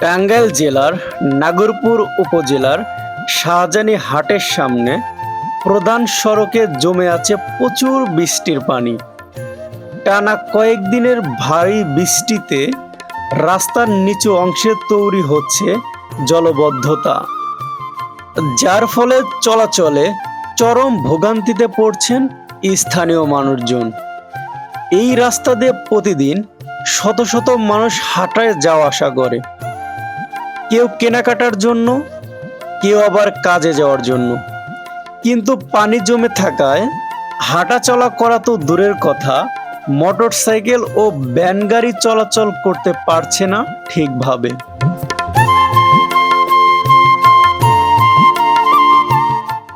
টাঙ্গাইল জেলার নাগরপুর উপজেলার শাহজানি হাটের সামনে প্রধান সড়কে জমে আছে প্রচুর বৃষ্টির পানি। টানা কয়েকদিনের ভারী বৃষ্টিতে রাস্তার নিচু অংশে তৈরি হচ্ছে জলবদ্ধতা, যার ফলে চলাচলে চরম ভোগান্তিতে পড়ছেন স্থানীয় মানুষজন। এই রাস্তা দিয়ে প্রতিদিন শত শত মানুষ হাঁটায় যাওয়া আসা করে। কেউ কেনাকাটার জন্য, কেউ আবার কাজে যাওয়ার জন্য। কিন্তু পানি জমে থাকায় হাঁটা চলা করা তো দূরের কথা মোটর সাইকেল ও ব্যান গাড়ি চলাচল করতে পারছে না ঠিকভাবে।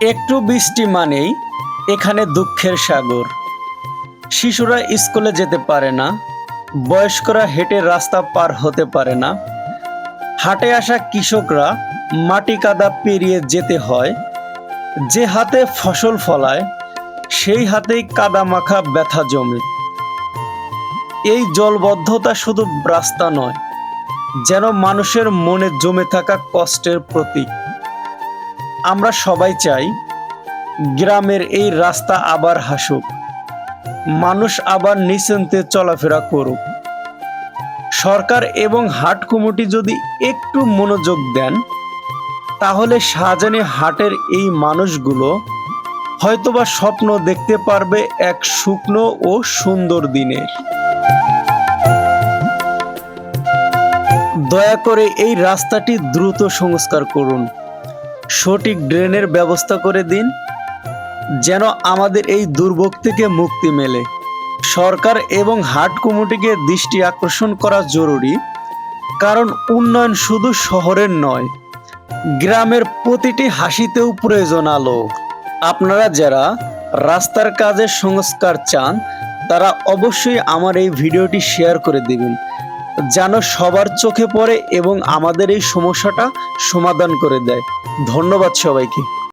একটু বৃষ্টি মানেই এখানে দুঃখের সাগর। শিশুরা স্কুলে যেতে পারে না, বয়স্করা হেঁটে রাস্তা পার হতে পারে না, হাটে আসা কৃষকরা মাটি কাদা পেরিয়ে যেতে হয়, যে হাতে ফসল ফলায়, সেই হাতেই কাদা মাখা ব্যথা জমে। এই জলবদ্ধতা শুধু রাস্তা নয়, যেন মানুষের মনে জমে থাকা কষ্টের প্রতীক। আমরা সবাই চাই, গ্রামের এই রাস্তা আবার হাসুক। মানুষ আবার নিশ্চিন্তে চলাফেরা করুক। সরকার এবং হাট কমিটি যদি একটু মনোযোগ দেন, তাহলে শাহজানি হাটের এই মানুষগুলো হয়তোবা স্বপ্ন দেখতে পারবে এক শুকনো ও সুন্দর দিনের দয়া করে এই রাস্তাটি দ্রুত সংস্কার করুন। সঠিক ড্রেনের ব্যবস্থা করে দিন। যেন আমাদের এই দুর্ভোগ থেকে মুক্তি মেলে। সরকার এবং হাট কমিটিকে দৃষ্টি আকর্ষণ করা জরুরি, কারণ উন্নয়ন শুধু শহরের নয়, গ্রামের প্রতিটি হাসিতেও প্রয়োজন আলো। আপনারা যারা রাস্তার কাজের সংস্কার চান, তারা অবশ্যই আমার এই ভিডিওটি শেয়ার করে দেবেন, যেন সবার চোখে পড়ে এবং আমাদের এই সমস্যাটা সমাধান করে দেয়। ধন্যবাদ সবাইকে।